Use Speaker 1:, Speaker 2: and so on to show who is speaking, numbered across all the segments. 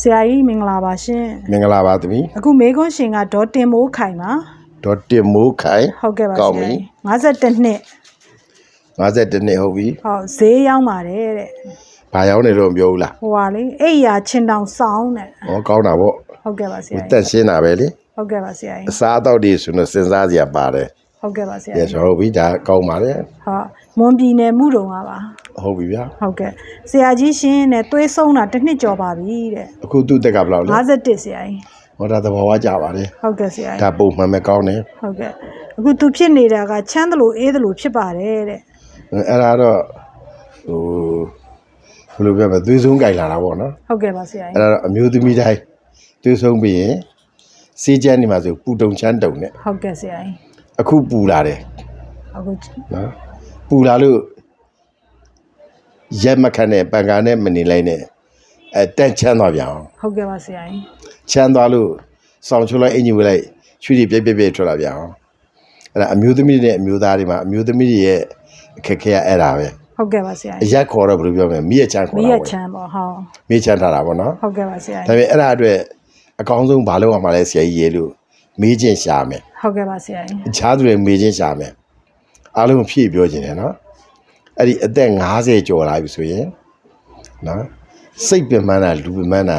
Speaker 1: ဆရာကြီးမင်္ဂလာပါရှင်
Speaker 2: မင်္ဂလာပါသမီး
Speaker 1: အခုမေကွန်းရှင်ကဒေါ်တင်မိုးခိုင်ပါ
Speaker 2: ဒေါ်တင်မိုးခိုင်
Speaker 1: ဟုတ်ကဲ့ပါ
Speaker 2: ကောင်း
Speaker 1: ဆ
Speaker 2: ပြီ
Speaker 1: ရာကြီး52နှစ်
Speaker 2: 52နှစ်ဟုတ်ပြီ
Speaker 1: ဟုတ်ဈေးရောက်ပါတယ်တဲ့
Speaker 2: ဘာရောက်နေတော့မပြောဘူးလား
Speaker 1: ဟိုပါလေအိယာချင်းတောင်စောင်းတဲ့
Speaker 2: ဟောကောင်းတာပေါ့
Speaker 1: ဟုတ်ကဲ့ပါဆရာ
Speaker 2: တ
Speaker 1: ကြီး
Speaker 2: န့်ရှင်းတာပဲလေ
Speaker 1: ဟုတ်ကဲ့ပါဆရာကြီး
Speaker 2: အစားအသောက်တွေဆိုတော့စဉ်းစားစရာပါတယ်
Speaker 1: ဟုတ်ကဲ့ပါဆရာ
Speaker 2: ကဲ
Speaker 1: ကြီး
Speaker 2: ဆိုတော့ပြီဒါကောင်းပါတယ်
Speaker 1: ဟုတ်မွန်ပြည်နယ်မှုတုံကပါ
Speaker 2: ဟုတ်ပြီဗျာ
Speaker 1: ဟုတ်ကဲ့ဆရာကြီးရှင်တဲ့သွေးဆုံးတာတစ်နှစ်ကျော်ပါပြီတဲ့
Speaker 2: အခုသူ့တက်ကဘယ်လောက်လဲ
Speaker 1: 51ဆရာကြီး
Speaker 2: ဟောဒါသဘောဝကြပါတယ်
Speaker 1: ဟုတ်ကဲ့ဆရာကြီး
Speaker 2: ဒါပုံမှန်ပဲကောင်းတယ်
Speaker 1: ဟုတ်ကဲ့အခုသူဖြစ်နေတာကချမ်းသလိုအေးသလိုဖြစ်ပါတယ်တဲ့
Speaker 2: အဲ့ဒါတော့ဟိုဘယ်လိုပြောမလဲသွေးဆုံးကြိုင်လာတာပေါ့နော်
Speaker 1: ဟုတ်ကဲ့ပါဆရာကြီး
Speaker 2: အဲ့ဒါတော့အမျိုးသမီးတိုင်းသွေးဆုံးပြီးရင်စေးချမ်းနေမှာဆိုပူတုံချမ်းတုံနဲ့
Speaker 1: ဟုတ်ကဲ့ဆရာကြီး
Speaker 2: အခုပူလာတယ်
Speaker 1: အခု
Speaker 2: နော်ပူလာလို့ရက်မခတ်နဲ့ပန်ကာနဲ့မနေလိုက်နဲ့အဲတန့်ချမ်းသွားပြန်အောင်
Speaker 1: ဟုတ်ကဲ့ပါဆရာကြီး
Speaker 2: ချမ်းသွားလို့စောင်းချိုးလိုက်အင်ဂျီဝေးလိုက်ချွေးတွေပြက်ပြက်ပြက်ထွက်လာပြန်အောင်အဲ့ဒါအမျိုးသမီးတွေနဲ့အမျိုးသားတွေမှာအမျိုးသမီးတွေရဲ့အခက်ခဲကအဲ့ဒါပဲ
Speaker 1: ဟုတ်ကဲ့ပါဆရာ
Speaker 2: အ
Speaker 1: ကြီး
Speaker 2: ရက်ခေါ်တော့ဘယ်လိုပြောမလဲမိရချမ်းခေါ်
Speaker 1: မိ
Speaker 2: တာ
Speaker 1: ရ
Speaker 2: ပေါ့
Speaker 1: ချမ်းပေါ့ဟုတ်
Speaker 2: မိချမ်းထားတာပေါ့နော်
Speaker 1: ဟုတ်ကဲ့ပါဆရာ
Speaker 2: ဒါ
Speaker 1: ကြီး
Speaker 2: ပေမဲ့အဲ့ဒါအတွက်အကောင်းဆုံးဘာလုပ်ရမှာလဲဆရာကြီးရေလို့ မေးချင်းရှာမယ်
Speaker 1: ဟုတ်ကဲ့ပါဆရာကြီး
Speaker 2: အခြားသူတွေမေးချင်းရှာမယ်အားလုံးဖြည့်ပြောခြင်းတယ်နော်အဲ့ဒီအသက်50ကျော်လာပြီဆိုရင်နော်စိတ်ပင်ပန်းတာလူပင်ပန်းတာ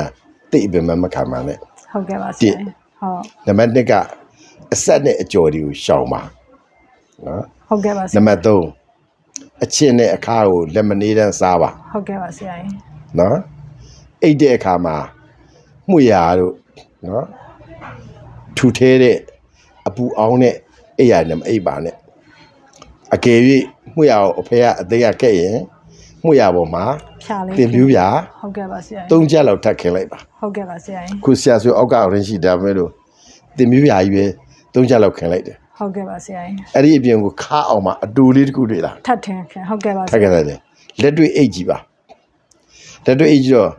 Speaker 2: တိတ်ပင်ပန်းမခံပါနဲ့
Speaker 1: ဟုတ်ကဲ့ပါဆ
Speaker 2: တစ်
Speaker 1: ရာကြီးဟုတ်
Speaker 2: နံပါတ်1ကအဆက်နဲ့အကျော်တွေကိုရှောင်ပါနော်
Speaker 1: ဟုတ်ကဲ့ပါဆ
Speaker 2: နံ
Speaker 1: ရာ
Speaker 2: ပါတ်3အချင်းနဲ့အခါကိုလက်မနေတန်းစားပါ
Speaker 1: ဟုတ်ကဲ့ပါဆရာကြီး
Speaker 2: နော်အိတ်တဲ့အခါမှာမှုရတို့နော် ထူထဲတဲ့အပူအောင်တဲ့အိယာနဲ့မအိပ်ပါနဲ့အကယ်၍မှုရကိုအဖေကအသေးရခဲ့ရင်မှုရပေါ်မှာ
Speaker 1: ဖြာလေး
Speaker 2: တင်ပြူးပြာ
Speaker 1: ဟုတ်ကဲ့ပါဆရာကြီး
Speaker 2: သုံးချက်လောက်ထပ်ခင်းလိုက်ပါ
Speaker 1: ဟုတ်ကဲ့ပါဆရာကြီး
Speaker 2: ခုဆရာဆိုအောက်ကအော်ရင်ရှိတာပဲလို့တင်ပြူးပြာကြီးပဲသုံးချက်လောက်ခင်းလိုက်တယ်
Speaker 1: ဟုတ်ကဲ့ပါဆရာကြီး
Speaker 2: အဲ့ဒီအပြင်ကိုခါအောင်မှာအတူလေးတစ်ခုတွေ့လာ
Speaker 1: ထပ်ထင်ခင်ဟုတ်ကဲ့ပါဆ
Speaker 2: ထပ်ခ
Speaker 1: ရာ
Speaker 2: င်းလိုက်တယ်လက်တွေ့အိတ်ကြီးပါလက်တွေ့အိတ်ကြီးတော့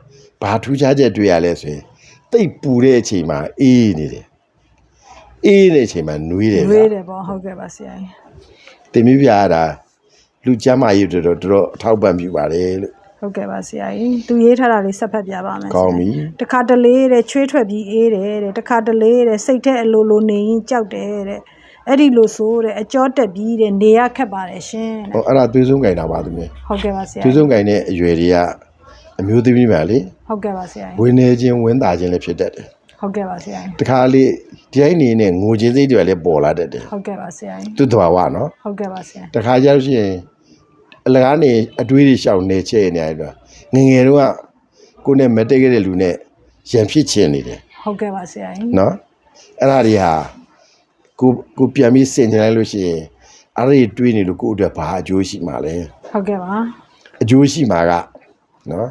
Speaker 2: ဘာထူးခြားချက်တွေ့ရလဲဆိုရင်တိတ်ပူတဲ့အချိန်မှာအေးနေတယ် အေးနေတဲ့အချိန်မှာနွေးတယ်
Speaker 1: ရွ
Speaker 2: ဗျာေး
Speaker 1: တယ်ပေါ့ဟုတ်ကဲ့ပါဆရာကြီး
Speaker 2: တင်ပြူးပြာကဒါလူကျမ်းမာရေးတော်တော်တော်တော်အထောက်ပံ့ပြုပါတယ်လို့
Speaker 1: ဟုတ်ကဲ့ပါဆရာကြီးသူရေးထားတာလေးဆက်ဖက်ပြပါမယ်ဆရာ
Speaker 2: ကောင်းပြီ
Speaker 1: တခါတလေတဲ့ချွေးထွက်ပြီးအေးတယ်တဲ့တခါတလေတဲ့စိတ်ထဲအလိုလိုနေရင်ကြောက်တယ်တဲ့အဲ့ဒီလိုဆိုတဲ့အကြောတက်ပြီးတဲ့နေရခက်ပါတယ်ရှင်တဲ့
Speaker 2: ဟောအဲ့ဒါသွေးဆုံးကြိုင်တာပါသမီး
Speaker 1: ဟုတ်ကဲ့ပါဆရာ
Speaker 2: သွေးဆုံးကြိုင်တဲ့အရွယ်တွေကအမျိုးသမီးပါလေ
Speaker 1: ဟုတ်ကဲ့ပါဆရာကြီး
Speaker 2: ဝင်နေခြင်းဝင်တာခြင်းလည်းဖြစ်တတ်တယ်
Speaker 1: ဟုတ်ကဲ့ပါဆရာကြီး
Speaker 2: တခါလေဒီတိုင်းနေနဲ့ငိုခြင်းစိတ်တွေလည်းပေါ်လာတတ်တယ်
Speaker 1: ဟုတ်ကဲ့ပါဆရာကြီး
Speaker 2: သူ့တဘာဝနော်
Speaker 1: ဟုတ်ကဲ့ပါဆရာ
Speaker 2: တခါကျလို့ရှိရင်အလကားနေအတွေးတွေရှောင်နေချဲ့နေရတော့ငယ်ငယ်တော့ကကိုယ်နဲ့မတည့်ခဲ့တဲ့လူနဲ့ရံဖြစ်ချင်နေတယ်
Speaker 1: ဟုတ်ကဲ့ပါဆရာကြီး
Speaker 2: နော်အဲ့ဒါတွေဟာကိုကိုပြန်ပြီးစင်ကြလိုက်လို့ရှိရင်အဲ့ဒီတွေးနေလို့ကိုယ့်အတွက်ဘာအကျိုးရှိမှာလဲ
Speaker 1: ဟုတ်ကဲ့ပါ
Speaker 2: အကျိုးရှိမှာကနော်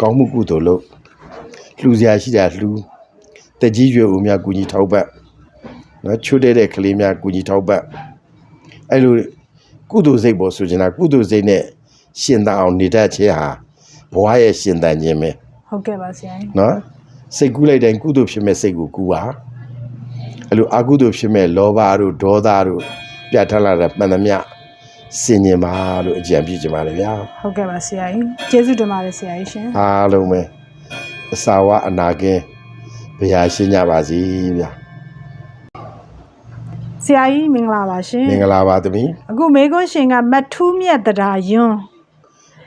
Speaker 2: ကောင်းမှုကုသိုလ်လို့လှူစရာရှိတာလှူ တကြီးရွယ်ဦးများကူညီထောက်ပံ့နော်ချွတ်တဲ့တဲ့ကလေးများကူညီထောက်ပံ့အဲ့လိုကုသိုလ်စိတ်ပေါ်ဆိုချင်တာကုသိုလ်စိတ်နဲ့ရှင်သန်အောင်နေတတ်ခြင်းဟာဘဝရဲ့ရှင်သန်ခြင်းပဲ
Speaker 1: ဟုတ်ကဲ့ပါဆရာကြီး
Speaker 2: နော်စိတ်ကူးလိုက်တိုင်းကုသိုလ်ဖြစ်မဲ့စိတ်ကိုကူပါအဲ့လိုအကုသိုလ်ဖြစ်မဲ့လောဘတို့ဒေါသတို့ပြတ်ထလာတဲ့မှန်သမျှစင်ញင်ပါလို့အကြံပြုချင်ပါတယ်ဗျာ
Speaker 1: ဟုတ်ကဲ့ပါဆရာကြီးကျေးဇူးတင်ပါတယ်ဆရာကြီးရှင်
Speaker 2: အားလုံးပဲအစာဝအနာကင်း ဘုရားရှင်းကြပါစေဗျာ
Speaker 1: ဆရာကြီးမင်္ဂလာပါရှင်
Speaker 2: မင်္ဂလာပါသမီး
Speaker 1: အခုမေကွန်းရှင်ကမထူးမြတ်တရားယွန်း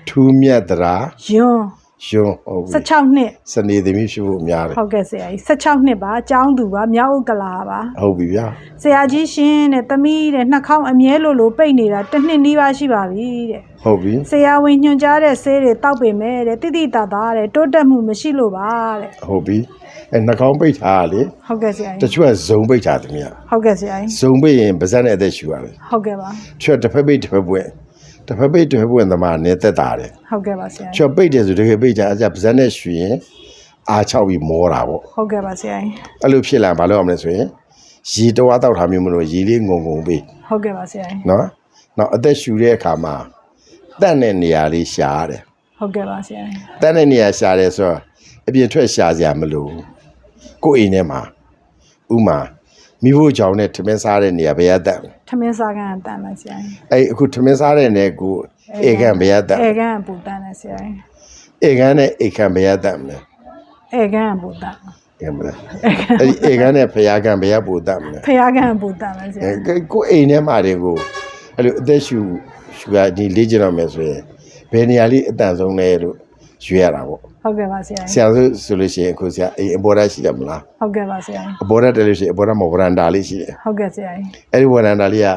Speaker 2: ထူးမြတ်တရာ
Speaker 1: ယွန်း
Speaker 2: ယွန်းဟုတ်ပြီ
Speaker 1: 16နှစ်
Speaker 2: စနေသမီးဖြစ်ဖို့များတယ်
Speaker 1: ဟုတ်ကဲ့ဆရာကြီး16နှစ်ပါအကြောင်းသူပါမြောက်ဥက္ကလာပါ
Speaker 2: ဟုတ်ပြီဗျာ
Speaker 1: ဆရာကြီးရှင်တဲ့သမီးတဲ့နှာခေါင်းအမြဲလိုလိုပိတ်နေတာတစ်နှစ်နီးပါးရှိပါပြီတဲ့
Speaker 2: ဟုတ်ပြီ
Speaker 1: ဆရာဝန်ညွှန်ကြားတဲ့ဆေးတွေတောက်ပေမဲ့တဲ့တိတိတသာတဲ့တိုးတက်မှုမရှိလို့ပါတဲ့
Speaker 2: ဟုတ်ပြီ အဲနှာခေါင်းပိတ်ထားတာလေ
Speaker 1: ဟုတ်ကဲ့ဆရာ
Speaker 2: တ
Speaker 1: ကြီး
Speaker 2: ချို့ကဇုံပိတ်ထားသမီးက
Speaker 1: ဟုတ်ကဲ့ဆရာကြီး
Speaker 2: ဇုံပိတ်ရင်ပါဇက်နဲ့အသက်ရှူရတယ်
Speaker 1: ဟုတ်ကဲ့ပါ
Speaker 2: ချွတ်တစ်ဖက်ပိတ်တစ်ဖက်ပွင့်တစ်ဖက်ပိတ်တစ်ဖက်ပွင့်သမားနဲ့သက်တာတယ်
Speaker 1: ဟုတ်ကဲ့ပါဆရာကြီး
Speaker 2: ချွတ်ပိတ်တယ်ဆိုတကယ်ပိတ်ကြအကြပါဇက်နဲ့ရှူရင်အားချောက်ပြီးမောတာပေါ့
Speaker 1: ဟုတ်ကဲ့ပါဆရာကြီး
Speaker 2: အဲ့လိုဖြစ်လာရင်ဘာလုပ်ရမလဲဆိုရင်ရေတဝါတောက်ထားမျိုးမလို့ရေလေးငုံငုံပေး
Speaker 1: ဟုတ်ကဲ့ပါဆရာကြီး
Speaker 2: နော်နောက်အသက်ရှူတဲ့အခါမှာတန့်တဲ့နေရာလေးရှာရတယ်
Speaker 1: ဟုတ်ကဲ့ပါဆရာကြီး
Speaker 2: တန့်တဲ့နေရာရှာတယ်ဆိုတော့အပြင်ထွက်ရှာစရာမလိုဘူး ကိုယ့်အိမ်ထဲမှာဥမာမိဖို့ကြောင့်နဲ့ထမင်းစားတဲ့နေရာဘယ်ရတန့်လဲ
Speaker 1: ထမင်းစားကန်အတန်ပါဆရာကြီး
Speaker 2: အဲ့အခုထမင်းစားတဲ့နေကိုဧကန်ဘယ်ရတန့်
Speaker 1: အေကန်ပူတန်တယ်ဆရာကြီး
Speaker 2: ဧကန်နဲ့ဧကန်ဘယ်ရတန့်မလဲ
Speaker 1: ဧကန်ကပူတတ်
Speaker 2: ကဲမလားအဲ့ဒီအေကန်းနဲ့ဖရာကန်းဘယ်ရပို့တတ်မလဲ
Speaker 1: ဖះကန်ကပူတတ်မယ်ဆရာ
Speaker 2: အဲကိုအိမ်ထဲမှာတွေကိုအဲ့လိုအသက်ရှူရှူကဒီလေ့ကျင့်တော့မယ်ဆိုရင်ဘယ်နေရာလေးအတန်ဆုံးလဲလို့ရွေးရတာပေါ့
Speaker 1: ဟုတ်ကဲ့ပါဆရာ
Speaker 2: ဆရာဆိုဆိုလို့ရှိရင်အခုဆရာအိမ်အပေါ်ဓာတ်ရှိတယ်မလား
Speaker 1: ဟုတ်ကဲ့ပါဆရာ
Speaker 2: အပေါ်ဓာတ်တယ်လို့ရှိရင်အပေါ်ဓာတ်မဝရန်တာလေးရှိတယ်
Speaker 1: ဟုတ်ကဲ့ဆရာ
Speaker 2: အဲ့ဒီဝရန်တာလေးက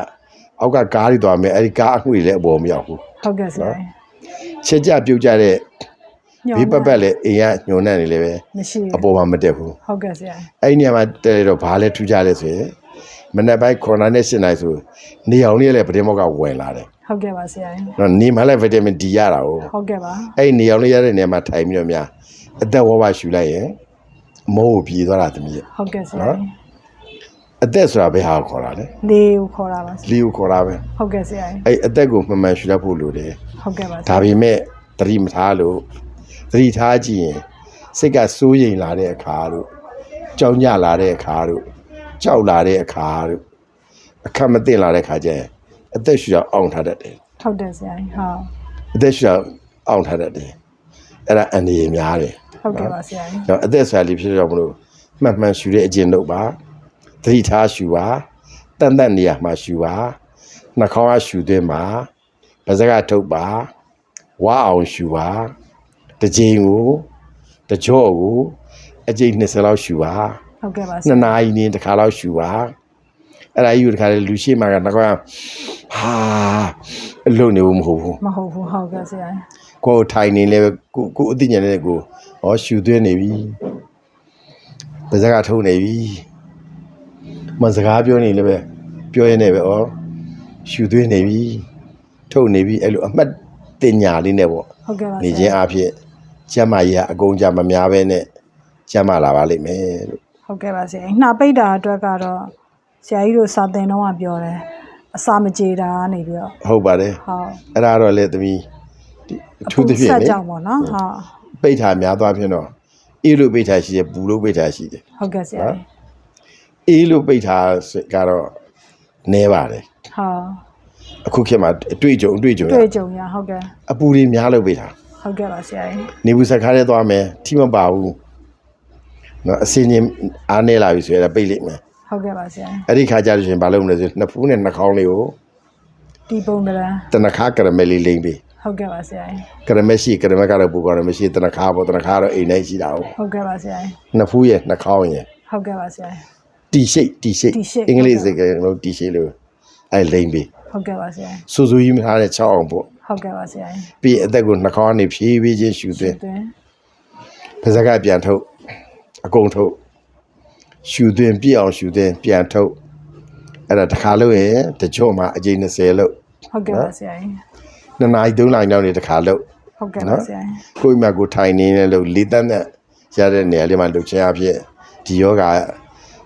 Speaker 2: အောက်ကကားတွေသွားမယ်အဲ့ဒီကားအငွေလည်းအပေါ်မရောက်ဘူး
Speaker 1: ဟုတ်ကဲ့ဆရာ
Speaker 2: ချက်ကြပြုတ်ကြတဲ့ဘေးပတ်ပတ်လည်းအိမ်ကညှိုနှံ့နေလည်းပဲ
Speaker 1: မရှိ
Speaker 2: အပေါ်မှာမတက်ဘူး
Speaker 1: ဟုတ်ကဲ့ဆရာ
Speaker 2: အဲ့ဒီနေရာမှာတက်ရတော့ဘာလဲထူးကြလဲဆိုရင်မနေ့ပိုင်း9နာရီနဲ့10နာရီဆိုနေအောင်လေးလည်းပတင်းမောက်ကဝင်လာတယ်
Speaker 1: ဟုတ်ကဲ့ပါဆရာ
Speaker 2: နော်နေမှလည်းဗီတာမင် D ရတာ哦
Speaker 1: ဟုတ်ကဲ့ပါ
Speaker 2: အဲ့ဒီနေအောင်လေးရတဲ့နေရာမှာထိုင်ပြီးတော့များအသက်ဝဝရှူလိုက်ရင်အမိုးကိုပြေးသွားတာတမီးရဲ့
Speaker 1: ဟုတ်ကဲ့ဆရာ
Speaker 2: အသက်ဆိုတာဘယ်ဟာကိုခေါ်တာလဲ
Speaker 1: လေးကိုခေါ်တာပါဆရာ
Speaker 2: လီကိုခေါ်တာပဲ
Speaker 1: ဟုတ်ကဲ့ဆရာ
Speaker 2: အဲ့အသက်ကိုမှန်မှန်ရှူတတ်ဖို့လိုတယ်
Speaker 1: ဟုတ်ကဲ့ပါဆ
Speaker 2: ဒါ
Speaker 1: ရာ
Speaker 2: ပေမဲ့သတိမထားလို့သတိထားကြည့်ရင်စိတ်ကစိုးရိမ်လာတဲ့အခါတို့ကြောက်ညလာတဲ့အခါတို့ကြောက်လာတဲ့အခါတို့အခက်မသိလာတဲ့အခါကျရင် အသက်ရှူအောင်အောင်ထားတတ်တယ်
Speaker 1: ဟုတ်တယ်ဆရာဟုတ်
Speaker 2: အသက်ရှူအောင်အောင်ထားတတ်တယ်အဲ့ဒါအန္တရာယ်များတယ်
Speaker 1: ဟုတ်ကဲ့ပါဆရာ
Speaker 2: တော့အသက်ဆရာလေးဖြစ်တော့မလို့မှန်မှန်ရှူတဲ့အကျင့်တို့ပါသတိထားရှူပါတန်တန်နေရာမှာရှူပါနှာခေါင်းကရှူသွင်းပါပါးစပ်ကထုတ်ပါဝါအောင်ရှူပါတစ်ကြိမ်ကိုတစ်ကြော့ကိုအကြိမ်20လောက်ရှူပါ
Speaker 1: ဟုတ်ကဲ့ပါဆရာ
Speaker 2: နှစ်နာရီနေတစ်ခါလောက်ရှူပါ အဲ့ဒါကြီးကိုတစ်ခါလေလူရှိမှကနှာခေါင်းကဟာအလုံးနေဘူးမဟုတ်ဘူး
Speaker 1: မဟုတ်ဘူးဟုတ်ကဲ့ဆရာ
Speaker 2: ကိုယ်ထိုင်နေလဲကိုကိုအသိဉာဏ်နဲ့ကိုဟောရှူသွင်းနေပြီပါးစပ်ကထုတ်နေပြီမစကားပြောနေလည်းပဲပြောရင်းနဲ့ပဲဩရှူသွင်းနေပြီထုတ်နေပြီအဲ့လိုအမှတ်တင်ညာလေးနဲ့ပေါ့
Speaker 1: ဟုတ်ကဲ့ပါဆ
Speaker 2: နေ
Speaker 1: ရာ
Speaker 2: ခြင်းအဖြစ်ကျမ်းမာရေးဟာအကုန်ကြမများပဲနဲ့ကျမ်းမာလာပါလိမ့်မယ်လို့
Speaker 1: ဟုတ်ကဲ့ပါဆရာနှာပိတ်တာအတွက်ကတော့ ဆရာကြီးတို့စာသင်တော့ကပြောတယ်အစာမကြေတာကနေပြီးတော့
Speaker 2: ဟုတ်ပါတယ်
Speaker 1: ဟုတ်
Speaker 2: အဲ့ဒါတော့လေသမီးဒီအထူးသဖြင့်
Speaker 1: ဆက်
Speaker 2: လေ
Speaker 1: ကြောင်ပေါ့နော်ဟုတ်
Speaker 2: ပိတ်ထားများသွားဖြင့်တော့အေးလို့ပိတ်ထားရှိတယ်ပူလို့ပိတ်ထားရှိတယ်
Speaker 1: ဟုတ်ကဲ့ဆရာ
Speaker 2: နော်အေးလို့ပိတ်ထားကတော့နဲပါတယ်
Speaker 1: ဟုတ်
Speaker 2: အခုခေတ်မှာအတွေ့အကြုံအတွေ့အကြုံရ
Speaker 1: တွေ့ကြုံရဟုတ်ကဲ့
Speaker 2: အပူတွေများလို့ပိတ်ထား
Speaker 1: ဟုတ်ကဲ့ပါဆရာကြီး
Speaker 2: နေဘူးစက်ခါရဲသွားမယ်ထိမပါဘူးနော်အစင်းချင်းအားနေလာပြီဆိုရင်လည်းပိတ်လိုက်မယ်
Speaker 1: ဟုတ်ကဲ့ပါဆရာကြီး
Speaker 2: အဲ့ဒီခါကျလို့ရှိရင်ဘာလုပ်မလဲဆိုနှစ်ဖူးနဲ့နှာခေါင်းလေးကို
Speaker 1: ဒီပုံတရံ
Speaker 2: တနခါကရမယ်လေးလိမ့်ပေး
Speaker 1: ဟုတ်ကဲ့ပါဆရာကြီး
Speaker 2: ကရမယ်ရှိကရမယ်ကတော့ပူကောင်းတယ်မရှိတနခါပေါ့တနခါတော့အိမ်တိုင်းရှိတာဟုတ်
Speaker 1: ဟုတ်ကဲ့ပါဆရာကြီး
Speaker 2: နှစ်ဖူးရဲ့နှာခေါင်းရဲ့
Speaker 1: ဟုတ်ကဲ့ပါဆရာကြီး
Speaker 2: တီရှိတ်တီရှိတ်
Speaker 1: T-shape
Speaker 2: အင်္ဂလိပ်စကားလုံးတီရှိတ်လို့အဲ့လိမ့်ပေး
Speaker 1: ဟုတ်ကဲ့ပါဆရာကြီး
Speaker 2: စူစူကြီးမထားတဲ့6အောင်ပေါ့
Speaker 1: ဟုတ်ကဲ့ပါဆရာကြီး
Speaker 2: ပြီးရင်အသက်ကိုနှာခေါင်းကနေဖြည်းဖြည်းချင်းရှူသွင်း
Speaker 1: တွင်
Speaker 2: ပါးစပ်ကပြန်ထုတ်အကုန်ထုတ် ရှူသွင်းပြည့်အောင်ရှူသွင်းပြန်ထုတ်အဲ့ဒါတစ်ခါလို့ရင်တချို့မှာအကြိမ်20လို့
Speaker 1: ဟုတ်ကဲ့ပါဆရာကြီး
Speaker 2: နှစ်နာရီသုံးနာရီလောက်နေတစ်ခါလို့
Speaker 1: ဟုတ်ကဲ့ပါ
Speaker 2: နော်
Speaker 1: ဆရာကြီး
Speaker 2: ကိုယ့်အမြကိုထိုင်နေနေလို့လေးတန်းနဲ့ရတဲ့နေရာလေးမှာလှုပ်ချင်အဖြစ်ဒီယောဂ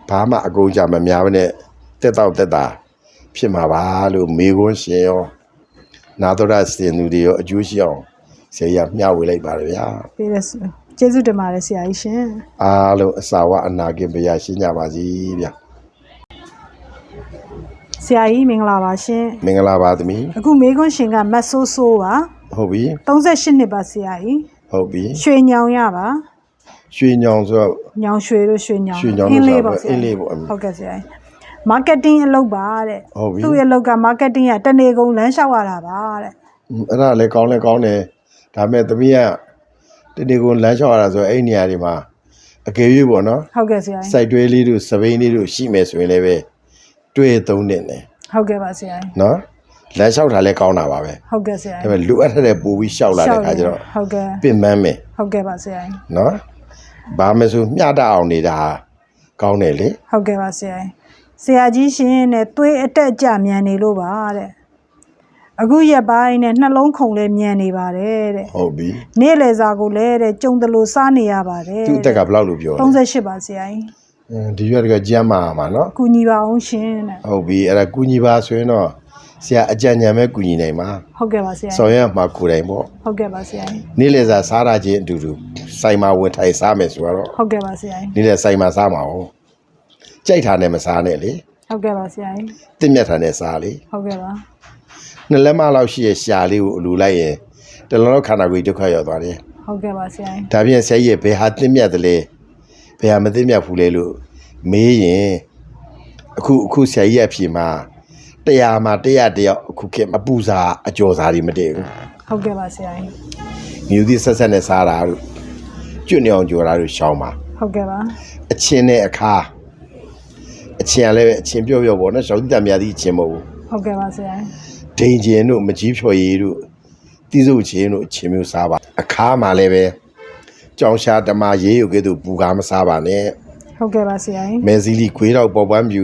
Speaker 2: ဘာမှအကုန်ကြမများဘဲနဲ့တက်တော့တက်တာဖြစ်မှာပါလို့မေခွန်းရှင်ရောနာတော်ရစင်သူတွေရောအကျိုးရှိအောင်ဆရာကြီးကမျှဝေလိုက်ပါတယ်ဗျာ
Speaker 1: ပေးရ ကျေးဇူးတင်ပါတယ်ဆရာကြီးရှင်
Speaker 2: အားလုံးအစာဝအနာကင်ဘုရားရှင်းကြပါစီဗျာ
Speaker 1: ဆရာကြီးမင်္ဂလာပါရှင်
Speaker 2: မင်္ဂလာပါသမီး
Speaker 1: အခုမေခွန်းရှင်ကမတ်ဆိုးဆိုးပါ
Speaker 2: ဟုတ်ပြီ
Speaker 1: 38နှစ်ပါဆရာကြီး
Speaker 2: ဟုတ်ပြီ
Speaker 1: ရွှေညောင်ရပါ
Speaker 2: ရွှေညောင်ဆိုတော့
Speaker 1: ညောင်ရွှေတို့ရွှေညောင်
Speaker 2: ရွှေညောင်
Speaker 1: အင်း
Speaker 2: လို့
Speaker 1: လေး
Speaker 2: ဆို
Speaker 1: ပေါ့
Speaker 2: တော့
Speaker 1: ဆရာ
Speaker 2: အင်းလေးပေါ့အင်း
Speaker 1: ဟုတ်ကဲ့ဆရာကြီးမားကတ်တင်းအလုပ်ပါတဲ့
Speaker 2: ဟုတ်ပြီ
Speaker 1: သူ့ရဲ့အလုပ်ကမားကတ်တင်းကတနေကုန်လမ်းလျှောက်ရတာပါတဲ့
Speaker 2: အဲ့ဒါလည်းကောင်းလည်းကောင်းတယ်ဒါပေမဲ့သမီးက တနေ့ကိုလမ်းလျှောက်ရတာဆိုအဲ့ဒီနေရာတွေမှာအကယ်၍ပေါ့နော်
Speaker 1: ဟုတ်ကဲ့ဆရာကြီး
Speaker 2: စိုက်တွဲလေးတို့စပိန်လေးတို့ရှိမယ်ဆိုရင်လည်းပဲတွေ့သုံးတယ်နဲ့
Speaker 1: ဟုတ်ကဲ့ပါဆရာကြီး
Speaker 2: နော်လမ်းလျှောက်တာလည်းကောင်းတာပါပဲ
Speaker 1: ဟုတ်ကဲ့ဆရာ
Speaker 2: ဒါ
Speaker 1: ကြီး
Speaker 2: ပေမဲ့လူအပ်တဲ့ပို့ပြီးလျှောက်လာတဲ့ခါကျတော့
Speaker 1: ဟုတ်ကဲ့
Speaker 2: ပင်ပန်းမယ်
Speaker 1: ဟုတ်ကဲ့ပါဆရာကြီး
Speaker 2: နော်ဘာမဆိုမျှတအောင်နေတာကောင်းတယ်လေ
Speaker 1: ဟုတ်ကဲ့ပါဆရာကြီးဆရာကြီးရှင်နဲ့သွေးအတက်အကျမြန်နေလို့ပါတဲ့ အခုရက်ပိုင်းနဲ့နှလုံးခုန်လဲမြန်နေပါတယ်တဲ့
Speaker 2: ဟုတ်ပြီ
Speaker 1: နေ့လယ်စာကိုလည်းတဲ့ကြုံတယ်လို့စားနေရပါတယ်
Speaker 2: သူ့အသက်ကဘယ်လောက်လို့ပြောလဲ
Speaker 1: 38ပါဆရာကြီး
Speaker 2: အင်းဒီရွက်ကကြမ်းမာမှာနော်
Speaker 1: ကူညီပါအောင်ရှင်တဲ့
Speaker 2: ဟုတ်ပြီအဲ့ဒါကုညီပါဆိုရင်တော့ဆရာအကြံဉာဏ်ပဲကုညီနိုင်မှာ
Speaker 1: ဟုတ်ကဲ့ပါဆရာကြီး
Speaker 2: ဆောင်ရွက်မှာကိုယ်တိုင်ပေါ့
Speaker 1: ဟုတ်ကဲ့ပါဆရာကြီး
Speaker 2: နေ့လည်စာစားရခြင်းအတူတူစိုင်မှာဝင်ထိုင်စားမယ်ဆိုတော့
Speaker 1: ဟုတ်ကဲ့ပါဆရာကြီး
Speaker 2: နေ့လည်စိုင်မှာစားမှာဟုတ်ကြိုက်တာနဲ့မစားနဲ့လေ
Speaker 1: ဟုတ်ကဲ့ပါဆရာကြီး
Speaker 2: တင့်မြတ်တာနဲ့စားလေ
Speaker 1: ဟုတ်ကဲ့ပါ
Speaker 2: နှစ်လက်မလောက်ရှိရဲ့ရှာလေးကိုအလူလိုက်ရင်တလုံးလုံးခန္ဓာကိုယ်ဒုက္ခရောက်သွားတယ်
Speaker 1: ဟုတ်ကဲ့ပါဆရာကြီး
Speaker 2: ဒါပြင်ဆရာကြီးရဲ့ဘယ်ဟာသင့်မြတ်တယ်လဲဘယ်ဟာမသင့်မြတ်ဘူးလဲလို့မေးရင်အခုအခုဆရာကြီးရဲ့အဖြေမှာတရားမှာတရားတယောက်အခုခေတ်မပူစာအကျော်စာတွေမတည့်ဘူး
Speaker 1: ဟုတ်ကဲ့ပါဆရာကြီး
Speaker 2: မြူသီးဆက်ဆက်နဲ့စားတာတို့ကျွတ်နေအောင်ကြော်တာတို့ရှောင်းပါ
Speaker 1: ဟုတ်ကဲ့ပါ
Speaker 2: အချင်းနဲ့အခါအချင်းကလည်းပဲအချင်းပြော့ပြော့ပေါ့နော်ရှောင်းသီးတများသီးအချင်းမဟုတ်ဘူး
Speaker 1: ဟုတ်ကဲ့ပါဆရာကြီး
Speaker 2: ဒိန်ကျင်တို့မကြီးဖြော်ရည်တို့တိစုပ်ချင်းတို့အချင်းမျိုးစားပါအခါမှာလည်းပဲကြောင်ရှာဓမ္မရေးရုပ်ကဲ့သို့ပူကားမစားပါနဲ့
Speaker 1: ဟုတ်ကဲ့ပါဆရာကြီး
Speaker 2: မဲစည်းလီခွေးတော့ပေါ်ပန်းပြူ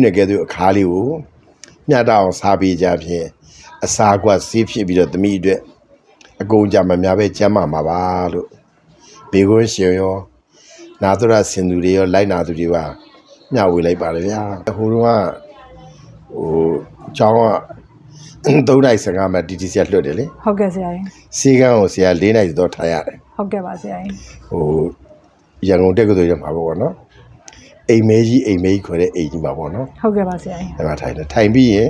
Speaker 2: နှက်ကဲ့သို့အခါလေးကိုမျှတအောင်စားပေးကြဖြင့်အစာကွက်ဆေးဖြစ်ပြီးတော့သမီးအတွက်အကုန်ကြမများပဲကျမ်းမာမှာပါလို့ဘေကွန်းရှင်ရောနာသရစင်သူတွေရောလိုက်နာသူတွေပါမျှဝေလိုက်ပါလေဗျာဟိုတော့ကဟိုကျောင်းက 3နိုင်15မှာ DTC လွှတ်တယ်လေ
Speaker 1: ဟုတ်ကဲ့ဆရာကြီး
Speaker 2: စီကန်းကိုဆရာ4နိုင်တော့ထားရတယ်
Speaker 1: ဟုတ်ကဲ့ပါဆရာကြီး
Speaker 2: ဟိုရန်ကုန်တက္ကသိုလ်ရမှာပေါ့နော်အိမ်မဲကြီးအိမ်မဲကြီးခေါ်တဲ့အိမ်ကြီးမှာပေါ့နော်
Speaker 1: ဟုတ်ကဲ့ပါဆရာကြီး
Speaker 2: အဲ့မှာထိုင်တယ်ထိုင်ပြီးရင်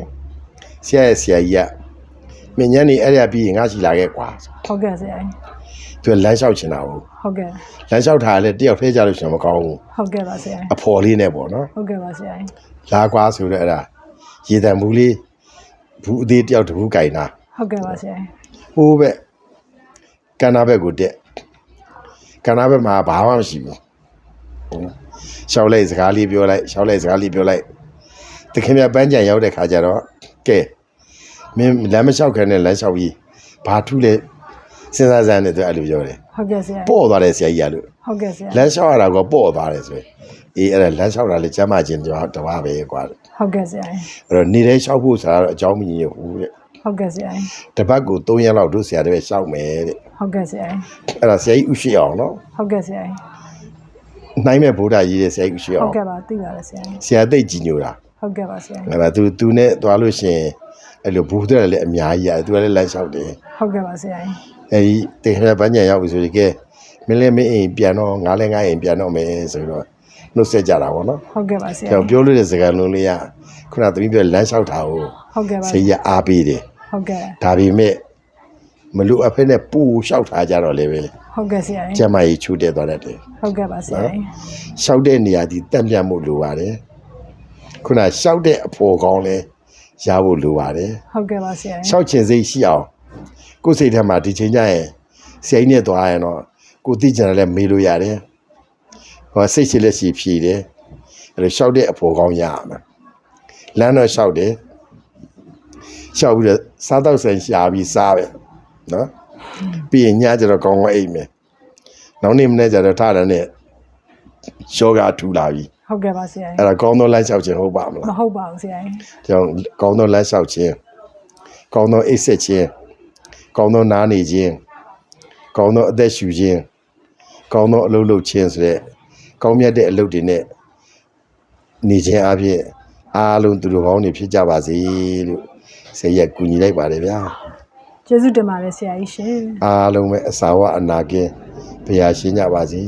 Speaker 2: ဆရာရဲ့ဆရာကြီးကမင်းညနေအဲ့ဒါပြီးရင်ငါရှိလာခဲ့ကွာ
Speaker 1: ဟုတ်ကဲ့ဆရာကြီး
Speaker 2: သူကလမ်းလျှောက်ချင်တာဟုတ်
Speaker 1: ဟုတ်ကဲ့
Speaker 2: လမ်းလျှောက်ထားလဲတယောက်ထဲကြလို့ရှင်မကောင်းဘူး
Speaker 1: ဟုတ်ကဲ့ပါဆရာကြီး
Speaker 2: အဖော်လေးနဲ့ပေါ့နော်
Speaker 1: ဟုတ်ကဲ့ပါဆရာကြီး
Speaker 2: လာကွာဆိုတော့အဲ့ဒါရေတံဘူးလေး ဘူးအသေးတယောက်တဘူးကြိုင်တာ
Speaker 1: ဟုတ်ကဲ့ပါဆရာကြီး
Speaker 2: ဟိုးဘက်ကန္နာဘက်ကိုတက်ကန္နာဘက်မှာဘာမှမရှိဘူးဟုတ်ရှောက်လိုက်စကားလေးပြောလိုက်ရှောက်လိုက်စကားလေးပြောလိုက်တခင်မြပန်းကြံရောက်တဲ့ခါကျတော့ကဲမင်းလမ်းမလျှောက်ခဲနဲ့လမ်းလျှောက်ပြီးဘာထူးလဲစဉ်းစားစမ်းနဲ့သူအဲ့လိုပြောတယ်
Speaker 1: ဟုတ်ကဲ့ဆရာကြီး
Speaker 2: ပေါ့သွားတယ်ဆရာကြီးကလို့
Speaker 1: ဟုတ်ကဲ့ဆရာ
Speaker 2: လမ်းလျှောက်ရတာကပေါ့သွားတယ်ဆိုရင်အေးအဲ့ဒါလမ်းလျှောက်တာလေကျမ်းမာခြင်းတပါတပါပဲကွာအဲ့
Speaker 1: ဟုတ်ကဲ့ဆရာကြီး
Speaker 2: တော့နေတဲ့လျှောက်ဖို့ဆိုတာတော့အကြောင်းမကြီးရဘူးတဲ့
Speaker 1: ဟုတ်ကဲ့ဆရာကြီး
Speaker 2: တစ်ပတ်ကို3ရက်လောက်တို့ဆရာတပည့်လျှောက်မယ်တဲ့
Speaker 1: ဟုတ်ကဲ့ဆရာကြီး
Speaker 2: အဲ့ဒါဆရာကြီးဥရှိအောင်နော်
Speaker 1: ဟုတ်ကဲ့ဆရာကြီး
Speaker 2: နိုင်မဲ့ဗုဒ္ဓကြီးတဲ့ဆရာကြီးဥရှိ
Speaker 1: ဟု
Speaker 2: အောင်
Speaker 1: တ်ကဲ့ပါသိပါတယ်ဆရာကြီး
Speaker 2: ဆရာသိတ်ကြည်ညိုတာ
Speaker 1: ဟုတ်ကဲ့ပါဆရာကြီး
Speaker 2: အဲ့ဒါ तू तू နဲ့သွားလို့ရှိရင်အဲ့လိုဘူးတဲ့လည်းအများကြီးရတယ် तू လည်းလမ်းလျှောက်တယ်
Speaker 1: ဟုတ်ကဲ့ပါဆရာကြီး
Speaker 2: အဲ့ဒီတင်ခရပန်းညံရောက်ပြီဆိုရင်ကဲမင်းလည်းမင်းအိမ်ပြန်တော့ငါလည်းငါအိမ်ပြန်တော့မယ်ဆိုတော့ နှုတ်ဆက်ကြတာပေါ့နော်
Speaker 1: ဟုတ်ကဲ့ပါဆရာ
Speaker 2: ကျွန်တော်
Speaker 1: ကြီး
Speaker 2: ပြောလို့တဲ့စကားလုံးလေးကခုနသမီးပြောလမ်းလျှောက်တာကို
Speaker 1: ဟုတ်ကဲ့ပါ
Speaker 2: စိတ်ရအားပေးတယ်
Speaker 1: ဟုတ်ကဲ့
Speaker 2: ဒါပေမဲ့မလို့အဖက်နဲ့ပူလျှောက်ထားကြတော့လေပဲ
Speaker 1: ဟုတ်ကဲ့ဆရာ
Speaker 2: ကျ
Speaker 1: ကြီး
Speaker 2: မကြီးချူတဲ့သွားတတ်တယ်
Speaker 1: ဟုတ်ကဲ့ပါဆရာကြီး
Speaker 2: လျှောက်တဲ့နေရာဒီတက်ပြတ်မှုလိုပါတယ်ခုနလျှောက်တဲ့အဖို့ကောင်းလဲရဖို့လိုပါတယ်
Speaker 1: ဟုတ်ကဲ့ပါဆရာ
Speaker 2: လျှော
Speaker 1: ကြီး
Speaker 2: က်ချင်စိတ်ရှိအောင်ကိုယ်စိတ်ထဲမှာဒီချိန်ကျရင်ဆရာကြီးနဲ့သွားရင်တော့ကိုသိကြတယ်လည်းမေးလို့ရတယ် ဟောစိတ်ရှိလက်ရှိဖြည်တယ်အဲ့လိုလျှောက်တဲ့အဖို့ကောင်းရအောင်လမ်းတော့လျှောက်တယ်လျှောက်ပြီးတော့စားတော့ဆန်ရှာပြီးစားပဲနော်ပြီးရင်ညကျတော့ကောင်းကောင်းအိပ်မယ်နောက်နေ့မနေ့ကျတော့ထားတယ်နဲ့ယောဂထူလာပြီ
Speaker 1: ဟုတ်ကဲ့ပါဆရာကြီး
Speaker 2: အဲ့ဒါကောင်းသောလမ်းလျှောက်ခြင်းဟုတ်ပါမ
Speaker 1: မ
Speaker 2: လား
Speaker 1: ဟုတ်ပါဘူးဆရာကြီး
Speaker 2: ကြောင့်ကောင်းသောလမ်းလျှောက်ခြင်းကောင်းသောအိတ်ဆက်ခြင်းကောင်းသောနားနေခြင်းကောင်းသောအသက်ရှူခြင်းကောင်းသောအလုပ်လုပ်ခြင်းဆိုတဲ့ ကောင်းမြတ်တဲ့အလုပ်တွေနဲ့နေခြင်းအပြင်အားလုံးသူတို့ကောင်းတွေဖြစ်ကြပါစေလို့ဆေးရက်ကူညီလိုက်ပါတယ်ဗျာ
Speaker 1: ကျေးဇူးတင်ပါတယ်ဆရာကြီးရှင်
Speaker 2: အားလုံးပဲအစာဝအနာကင်းဘုရားရှင်ကြပါစေ